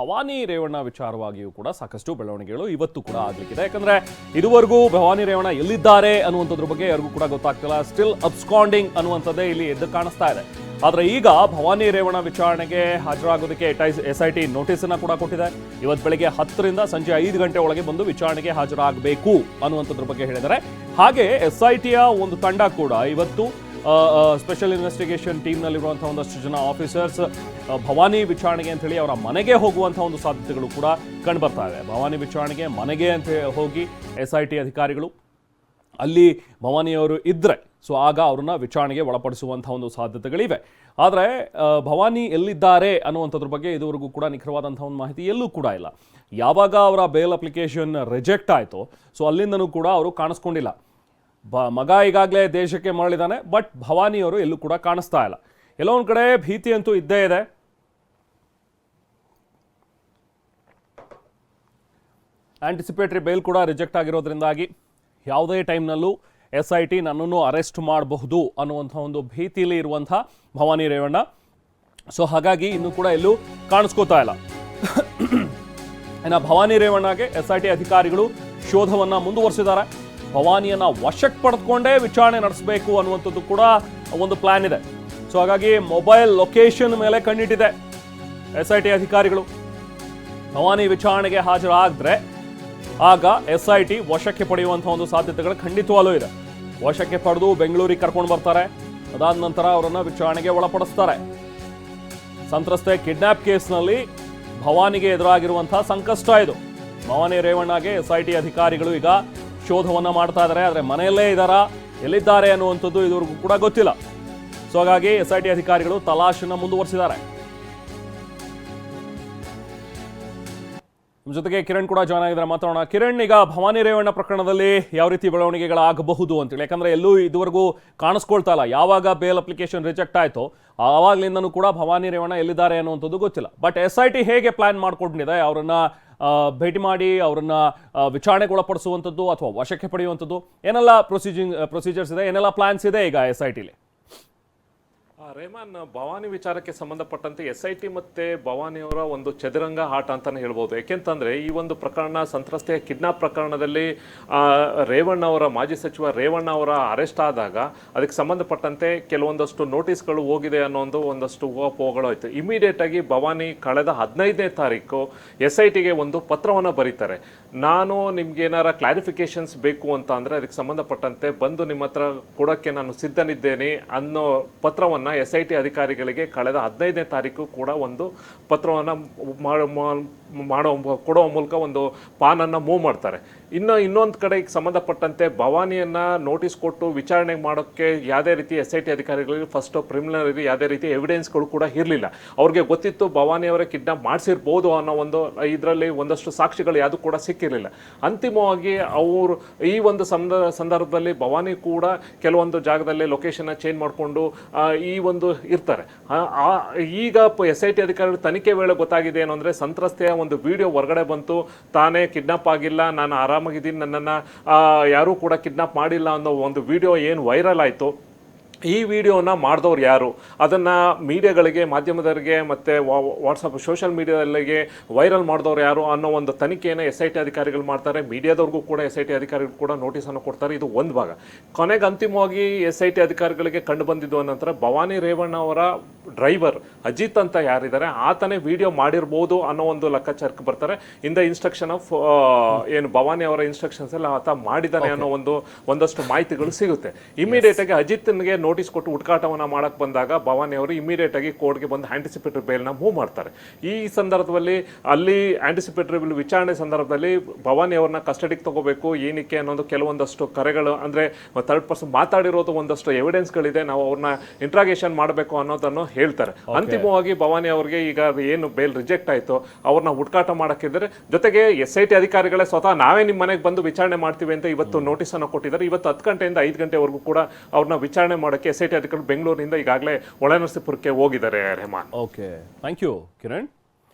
ಭವಾನಿ ರೇವಣ್ಣ ವಿಚಾರವಾಗಿಯೂ ಕೂಡ ಸಾಕಷ್ಟು ಬೆಳವಣಿಗೆಗಳು ಇವತ್ತು ಕೂಡ ಆಗಲಿಕ್ಕಿದೆ. ಯಾಕಂದ್ರೆ ಇದುವರೆಗೂ ಭವಾನಿ ರೇವಣ್ಣ ಎಲ್ಲಿದ್ದಾರೆ ಅನ್ನುವಂಥದ್ರ ಬಗ್ಗೆ ಯಾರಿಗೂ ಕೂಡ ಗೊತ್ತಾಗ್ತಿಲ್ಲ. ಸ್ಟಿಲ್ ಅಬ್ಸ್ಕಾಂಡಿಂಗ್ ಅನ್ನುವಂಥದ್ದೇ ಇಲ್ಲಿ ಎದ್ದು ಕಾಣಿಸ್ತಾ ಇದೆ. ಆದ್ರೆ ಈಗ ಭವಾನಿ ರೇವಣ್ಣ ವಿಚಾರಣೆಗೆ ಹಾಜರಾಗೋದಕ್ಕೆ ಎಸ್ ಐ ಟಿ ನೋಟಿಸ್ ಅನ್ನ ಕೂಡ ಕೊಟ್ಟಿದೆ. ಇವತ್ತು ಬೆಳಗ್ಗೆ ಹತ್ತರಿಂದ ಸಂಜೆ ಐದು ಗಂಟೆ ಒಳಗೆ ಬಂದು ವಿಚಾರಣೆಗೆ ಹಾಜರಾಗಬೇಕು ಅನ್ನುವಂಥದ್ರ ಬಗ್ಗೆ ಹೇಳಿದ್ದಾರೆ. ಹಾಗೆ ಎಸ್ ಐ ಟಿಯ ಒಂದು ತಂಡ ಕೂಡ ಇವತ್ತು ಸ್ಪೆಷಲ್ ಇನ್ವೆಸ್ಟಿಗೇಷನ್ ಟೀಮ್ನಲ್ಲಿರುವಂಥ ಒಂದಷ್ಟು ಜನ ಆಫೀಸರ್ಸ್ ಭವಾನಿ ವಿಚಾರಣೆಗೆ ಅಂತ ಹೇಳಿ ಅವರ ಮನೆಗೆ ಹೋಗುವಂಥ ಒಂದು ಸಾಧ್ಯತೆಗಳು ಕೂಡ ಕಂಡುಬರ್ತಾ ಇದೆ ಭವಾನಿ ವಿಚಾರಣೆಗೆ ಮನೆಗೆ ಅಂತ ಹೋಗಿ ಎಸ್ ಅಧಿಕಾರಿಗಳು, ಅಲ್ಲಿ ಭವಾನಿಯವರು ಇದ್ದರೆ ಸೊ ಆಗ ಅವ್ರನ್ನ ವಿಚಾರಣೆಗೆ ಒಳಪಡಿಸುವಂಥ ಒಂದು ಸಾಧ್ಯತೆಗಳಿವೆ. ಆದರೆ ಭವಾನಿ ಎಲ್ಲಿದ್ದಾರೆ ಅನ್ನುವಂಥದ್ರ ಬಗ್ಗೆ ಇದುವರೆಗೂ ಕೂಡ ನಿಖರವಾದಂಥ ಒಂದು ಮಾಹಿತಿ ಎಲ್ಲೂ ಕೂಡ ಇಲ್ಲ. ಯಾವಾಗ ಅವರ ಬೇಲ್ ಅಪ್ಲಿಕೇಶನ್ ರಿಜೆಕ್ಟ್ ಆಯಿತು, ಸೊ ಅಲ್ಲಿಂದನೂ ಕೂಡ ಅವರು ಕಾಣಿಸ್ಕೊಂಡಿಲ್ಲ. ಬ, ಮಗ ಈಗಾಗಲೇ ದೇಶಕ್ಕೆ ಮರಳಿದ್ದಾನೆ, ಬಟ್ ಭವಾನಿಯವರು ಎಲ್ಲೂ ಕೂಡ ಕಾಣಿಸ್ತಾ ಇಲ್ಲ. ಎಲ್ಲೋ ಕಡೆ ಭೀತಿ ಅಂತೂ ಇದ್ದೇ ಇದೆ. ಆಂಟಿಸಿಪೇಟ್ರಿ ಬೇಲ್ ಕೂಡ ರಿಜೆಕ್ಟ್ ಆಗಿರೋದ್ರಿಂದಾಗಿ ಯಾವುದೇ ಟೈಮ್ನಲ್ಲೂ ಎಸ್ ಐ ಟಿ ನನ್ನನ್ನು ಅರೆಸ್ಟ್ ಮಾಡಬಹುದು ಅನ್ನುವಂಥ ಒಂದು ಭೀತಿಯಲ್ಲಿ ಇರುವಂಥ ಭವಾನಿ ರೇವಣ್ಣ. ಸೊ ಹಾಗಾಗಿ ಇನ್ನೂ ಕೂಡ ಎಲ್ಲೂ ಕಾಣಿಸ್ಕೋತಾ ಇಲ್ಲ. ಇನ್ನು ಭವಾನಿ ರೇವಣ್ಣಗೆ ಎಸ್ ಐ ಟಿ ಅಧಿಕಾರಿಗಳು ಶೋಧವನ್ನ ಮುಂದುವರಿಸಿದ್ದಾರೆ. ಭವಾನಿಯನ್ನು ವಶಕ್ಕೆ ಪಡೆದುಕೊಂಡೇ ವಿಚಾರಣೆ ನಡೆಸಬೇಕು ಅನ್ನುವಂಥದ್ದು ಕೂಡ ಒಂದು ಪ್ಲಾನ್ ಇದೆ. ಸೊ ಹಾಗಾಗಿ ಮೊಬೈಲ್ ಲೊಕೇಶನ್ ಮೇಲೆ ಕಣ್ಣಿಟ್ಟಿದೆ ಎಸ್ ಐ ಟಿ ಅಧಿಕಾರಿಗಳು. ಭವಾನಿ ವಿಚಾರಣೆಗೆ ಹಾಜರಾದ್ರೆ ಆಗ ಎಸ್ ಐ ಟಿ ವಶಕ್ಕೆ ಪಡೆಯುವಂಥ ಒಂದು ಸಾಧ್ಯತೆಗಳು ಖಂಡಿತವಾಗಲೂ ಇದೆ. ವಶಕ್ಕೆ ಪಡೆದು ಬೆಂಗಳೂರಿಗೆ ಕರ್ಕೊಂಡು ಬರ್ತಾರೆ. ಅದಾದ ನಂತರ ಅವರನ್ನು ವಿಚಾರಣೆಗೆ ಒಳಪಡಿಸ್ತಾರೆ. ಸಂತ್ರಸ್ತೆ ಕಿಡ್ನಾಪ್ ಕೇಸ್ನಲ್ಲಿ ಭವಾನಿಗೆ ಎದುರಾಗಿರುವಂತಹ ಸಂಕಷ್ಟ ಇದು. ಭವಾನಿ ರೇವಣ್ಣಗೆ ಎಸ್ ಅಧಿಕಾರಿಗಳು ಈಗ ಶೋಧವನ್ನ ಮಾಡ್ತಾ ಇದ್ದಾರೆ. ಆದರೆ ಮನೆಯಲ್ಲೇ ಇದ್ದಾರಾ? ಎಲ್ಲಿದ್ದಾರೆ ಅನ್ನುವಂಥದ್ದು ಇದುವರೆಗೂ ಕೂಡ ಗೊತ್ತಿಲ್ಲ. ಸೊ ಹಾಗಾಗಿ ಎಸ್ ಐ ಟಿ ಅಧಿಕಾರಿಗಳು ತಲಾಶನ್ನ ಮುಂದುವರಿಸಿದ್ದಾರೆ. ನಮ್ಮ ಜೊತೆಗೆ ಕಿರಣ್ ಕೂಡ ಜಾಯ್ನ್ ಆಗಿದ್ದಾರೆ. ಮಾತಾಡೋಣ. ಕಿರಣ್, ಈಗ ಭವಾನಿ ರೇವಣ್ಣ ಪ್ರಕರಣದಲ್ಲಿ ಯಾವ ರೀತಿ ಬೆಳವಣಿಗೆಗಳಾಗಬಹುದು ಅಂತೇಳಿ. ಯಾಕಂದ್ರೆ ಎಲ್ಲೂ ಇದುವರೆಗೂ ಕಾಣಿಸ್ಕೊಳ್ತಾ ಇಲ್ಲ. ಯಾವಾಗ ಬೇಲ್ ಅಪ್ಲಿಕೇಶನ್ ರಿಜೆಕ್ಟ್ ಆಯಿತು, ಆವಾಗಲಿಂದನೂ ಕೂಡ ಭವಾನಿ ರೇವಣ್ಣ ಎಲ್ಲಿದ್ದಾರೆ ಅನ್ನುವಂಥದ್ದು ಗೊತ್ತಿಲ್ಲ. ಬಟ್ ಎಸ್ ಐ ಟಿ ಹೇಗೆ ಪ್ಲಾನ್ ಮಾಡ್ಕೊಂಡಿದೆ, ಅವರನ್ನ ಭೇಟಿ ಮಾಡಿ, ಅವರನ್ನ ವಿಚಾರಣೆಗೊಳಪಡಿಸುವಂಥದ್ದು ಅಥವಾ ವಶಕ್ಕೆ ಪಡೆಯುವಂಥದ್ದು, ಏನೆಲ್ಲ ಪ್ರೊಸೀಜಿಂಗ್ ಪ್ರೊಸೀಜರ್ಸ್ ಇದೆ, ಏನೆಲ್ಲ ಪ್ಲಾನ್ಸ್ ಇದೆ ಈಗ ಎಸ್ ಐ ಟಿಲಿ ರೇಮಾನ್, ಭವಾನಿ ವಿಚಾರಕ್ಕೆ ಸಂಬಂಧಪಟ್ಟಂತೆ ಎಸ್ ಐ ಟಿ ಮತ್ತೆ ಭವಾನಿಯವರ ಒಂದು ಚದುರಂಗ ಆಟ ಅಂತಾನೆ ಹೇಳ್ಬೋದು. ಯಾಕೆಂತಂದ್ರೆ ಈ ಒಂದು ಪ್ರಕರಣ ಸಂತ್ರಸ್ತೆಯ ಕಿಡ್ನಾಪ್ ಪ್ರಕರಣದಲ್ಲಿ ರೇವಣ್ಣ ಅವರ ಮಾಜಿ ಸಚಿವ ರೇವಣ್ಣ ಅವರ ಅರೆಸ್ಟ್ ಆದಾಗ ಅದಕ್ಕೆ ಸಂಬಂಧಪಟ್ಟಂತೆ ಕೆಲವೊಂದಷ್ಟು ನೋಟಿಸ್ಗಳು ಹೋಗಿದೆ ಅನ್ನೋ ಒಂದು ಒಂದಷ್ಟು ಊಹಾಪೋಹಗಳು ಆಯ್ತು. ಇಮಿಡಿಯೇಟ್ ಆಗಿ ಭವಾನಿ ಕಳೆದ ಹದಿನೈದನೇ ತಾರೀಕು ಎಸ್ ಐ ಟಿಗೆ ಒಂದು ಪತ್ರವನ್ನು ಬರೀತಾರೆ. ನಾನು ನಿಮ್ಗೆ ಏನಾರ ಕ್ಲಾರಿಫಿಕೇಶನ್ಸ್ ಬೇಕು ಅಂತ ಅಂದರೆ ಅದಕ್ಕೆ ಸಂಬಂಧಪಟ್ಟಂತೆ ಬಂದು ನಿಮ್ಮ ಹತ್ರ ಕೊಡೋಕ್ಕೆ ನಾನು ಸಿದ್ಧನಿದ್ದೇನೆ ಅನ್ನೋ ಪತ್ರವನ್ನ ಎಸ್ ಐ ಟಿ ಅಧಿಕಾರಿಗಳಿಗೆ ಕಳೆದ ಹದಿನೈದನೇ ತಾರೀಕು ಕೂಡ ಒಂದು ಪತ್ರವನ್ನು ಮಾಡೋ ಕೊಡೋ ಮೂಲಕ ಒಂದು ಪಾನನ್ನು ಮೂವ್ ಮಾಡ್ತಾರೆ. ಇನ್ನು ಇನ್ನೊಂದು ಕಡೆಗೆ ಸಂಬಂಧಪಟ್ಟಂತೆ ಭವಾನಿಯನ್ನು ನೋಟಿಸ್ ಕೊಟ್ಟು ವಿಚಾರಣೆ ಮಾಡೋಕ್ಕೆ ಯಾವುದೇ ರೀತಿ ಎಸ್ ಐ ಟಿ ಅಧಿಕಾರಿಗಳಿಗೆ ಫಸ್ಟ್ ಪ್ರಿಮಿನರಿ ಯಾವುದೇ ರೀತಿ ಎವಿಡೆನ್ಸ್ಗಳು ಕೂಡ ಇರಲಿಲ್ಲ. ಅವ್ರಿಗೆ ಗೊತ್ತಿತ್ತು ಭವಾನಿಯವರ ಕಿಡ್ನಾಪ್ ಮಾಡಿಸಿರ್ಬೋದು ಅನ್ನೋ ಒಂದು ಇದರಲ್ಲಿ ಒಂದಷ್ಟು ಸಾಕ್ಷಿಗಳು ಯಾವುದು ಕೂಡ ಸಿಕ್ಕಿರಲಿಲ್ಲ. ಅಂತಿಮವಾಗಿ ಅವರು ಈ ಒಂದು ಸಂದ, ಸಂದರ್ಭದಲ್ಲಿ ಭವಾನಿ ಕೂಡ ಕೆಲವೊಂದು ಜಾಗದಲ್ಲಿ ಲೊಕೇಶನ್ನ ಚೇಂಜ್ ಮಾಡಿಕೊಂಡು ಈ ಒಂದು ಇರ್ತಾರೆ. ಈಗ ಎಸ್ ಐ ಟಿ ಅಧಿಕಾರಿಗಳು ತನಿಖೆ ವೇಳೆ ಗೊತ್ತಾಗಿದೆ ಏನು ಅಂದರೆ ಸಂತ್ರಸ್ತೆಯ ಒಂದು ವಿಡಿಯೋ ಹೊರಗಡೆ ಬಂತು. ತಾನೇ ಕಿಡ್ನಾಪ್ ಆಗಿಲ್ಲ, ನಾನು ಆರಾಮಾಗಿದ್ದೀನಿ, ನನ್ನನ್ನು ಯಾರೂ ಕೂಡ ಕಿಡ್ನಾಪ್ ಮಾಡಿಲ್ಲ ಅನ್ನೋ ಒಂದು ವಿಡಿಯೋ ಏನು ವೈರಲ್ ಆಯಿತು. ಈ ವಿಡಿಯೋನ ಮಾಡಿದವ್ರು ಯಾರು? ಅದನ್ನು ಮೀಡಿಯಾಗಳಿಗೆ, ಮಾಧ್ಯಮದವರಿಗೆ ಮತ್ತು ವಾಟ್ಸಪ್, ಸೋಷಿಯಲ್ ಮೀಡಿಯಾದಲ್ಲಿಗೆ ವೈರಲ್ ಮಾಡಿದವ್ರು ಯಾರು ಅನ್ನೋ ಒಂದು ತನಿಖೆಯನ್ನು ಎಸ್ ಐ ಟಿ ಅಧಿಕಾರಿಗಳು ಮಾಡ್ತಾರೆ. ಮೀಡಿಯಾದವ್ರಿಗೂ ಕೂಡ ಎಸ್ ಐ ಟಿ ಅಧಿಕಾರಿಗಳು ಕೂಡ ನೋಟಿಸನ್ನು ಕೊಡ್ತಾರೆ. ಇದು ಒಂದು ಭಾಗ. ಕೊನೆಗೆ ಅಂತಿಮವಾಗಿ ಎಸ್ ಐ ಟಿ ಅಧಿಕಾರಿಗಳಿಗೆ ಕಂಡು ಬಂದಿದ್ದು ನಂತರ ಭವಾನಿ ರೇವಣ್ಣ ಅವರ ಡ್ರೈವರ್ ಅಜಿತ್ ಅಂತ ಯಾರಿದ್ದಾರೆ ಆತನೇ ವಿಡಿಯೋ ಮಾಡಿರ್ಬೋದು ಅನ್ನೋ ಒಂದು ಲೆಕ್ಕಾಚಾರಕ್ಕೆ ಬರ್ತಾರೆ. ಇಂದ ದ ಇನ್ಸ್ಟ್ರಕ್ಷನ್ ಆಫ್ ಏನು ಭವಾನಿ ಅವರ ಇನ್ಸ್ಟ್ರಕ್ಷನ್ಸ್ ಎಲ್ಲ ಆತ ಮಾಡಿದ್ದಾನೆ ಅನ್ನೋ ಒಂದು ಒಂದಷ್ಟು ಮಾಹಿತಿಗಳು ಸಿಗುತ್ತೆ. ಇಮಿಡಿಯೇಟ್ ಆಗಿ ಅಜಿತ್ನಿಗೆ ನೋಟಿಸ್ ಕೊಟ್ಟು ಹುಡುಕಾಟವನ್ನು ಮಾಡಕ್ ಬಂದಾಗ ಭವಾನಿ ಅವರು ಇಮಿಡಿಯೇಟ್ ಆಗಿ ಕೋರ್ಟ್ಗೆ ಬಂದು ಆಂಟಿಸಿಪೇಟರಿ ಬೇಲ್ನ ಮೂವ್ ಮಾಡ್ತಾರೆ. ಈ ಸಂದರ್ಭದಲ್ಲಿ ಅಲ್ಲಿ ಆಂಟಿಸಿಪೇಟರಿ ಬಿಲ್ ವಿಚಾರಣೆ ಸಂದರ್ಭದಲ್ಲಿ ಭವಾನಿ ಅವ್ರನ್ನ ಕಸ್ಟಡಿಗೆ ತಗೋಬೇಕು ಏನಕ್ಕೆ ಅನ್ನೋದು ಕೆಲವೊಂದಷ್ಟು ಕರೆಗಳು ಅಂದ್ರೆ ಥರ್ಡ್ ಪರ್ಸನ್ ಮಾತಾಡಿರೋದು ಒಂದಷ್ಟು ಎವಿಡೆನ್ಸ್ಗಳಿದೆ ನಾವು ಅವ್ರನ್ನ ಇಂಟ್ರಾಗೇಷನ್ ಮಾಡಬೇಕು ಅನ್ನೋದನ್ನು ಹೇಳ್ತಾರೆ. ಅಂತಿಮವಾಗಿ ಭವಾನಿ ಅವರಿಗೆ ಈಗ ಏನು ಬೇಲ್ ರಿಜೆಕ್ಟ್ ಆಯಿತು ಅವ್ರನ್ನ ಹುಡುಕಾಟ ಮಾಡೋಕ್ಕಿದ್ದರೆ ಜೊತೆಗೆ ಎಸ್ ಐ ಟಿ ಅಧಿಕಾರಿಗಳೇ ಸ್ವತಃ ನಾವೇ ನಿಮ್ಮ ಮನೆಗೆ ಬಂದು ವಿಚಾರಣೆ ಮಾಡ್ತೀವಿ ಅಂತ ಇವತ್ತು ನೋಟಿಸನ್ನು ಕೊಟ್ಟಿದ್ದಾರೆ. ಇವತ್ತು ಹತ್ತು ಗಂಟೆಯಿಂದ ಐದು ಗಂಟೆವರೆಗೂ ಕೂಡ ಅವ್ರನ್ನ ವಿಚಾರಣೆ ಮಾಡೋಕ್ಕೆ ಎಸ್ ಐ ಟಿ ಅಧಿಕಾರಿಗಳು ಬೆಂಗಳೂರಿನಿಂದ ಈಗಾಗಲೇ ಒಳನರಸೀಪುರಕ್ಕೆ ಹೋಗಿದ್ದಾರೆ Rehman. Okay thank you Kiran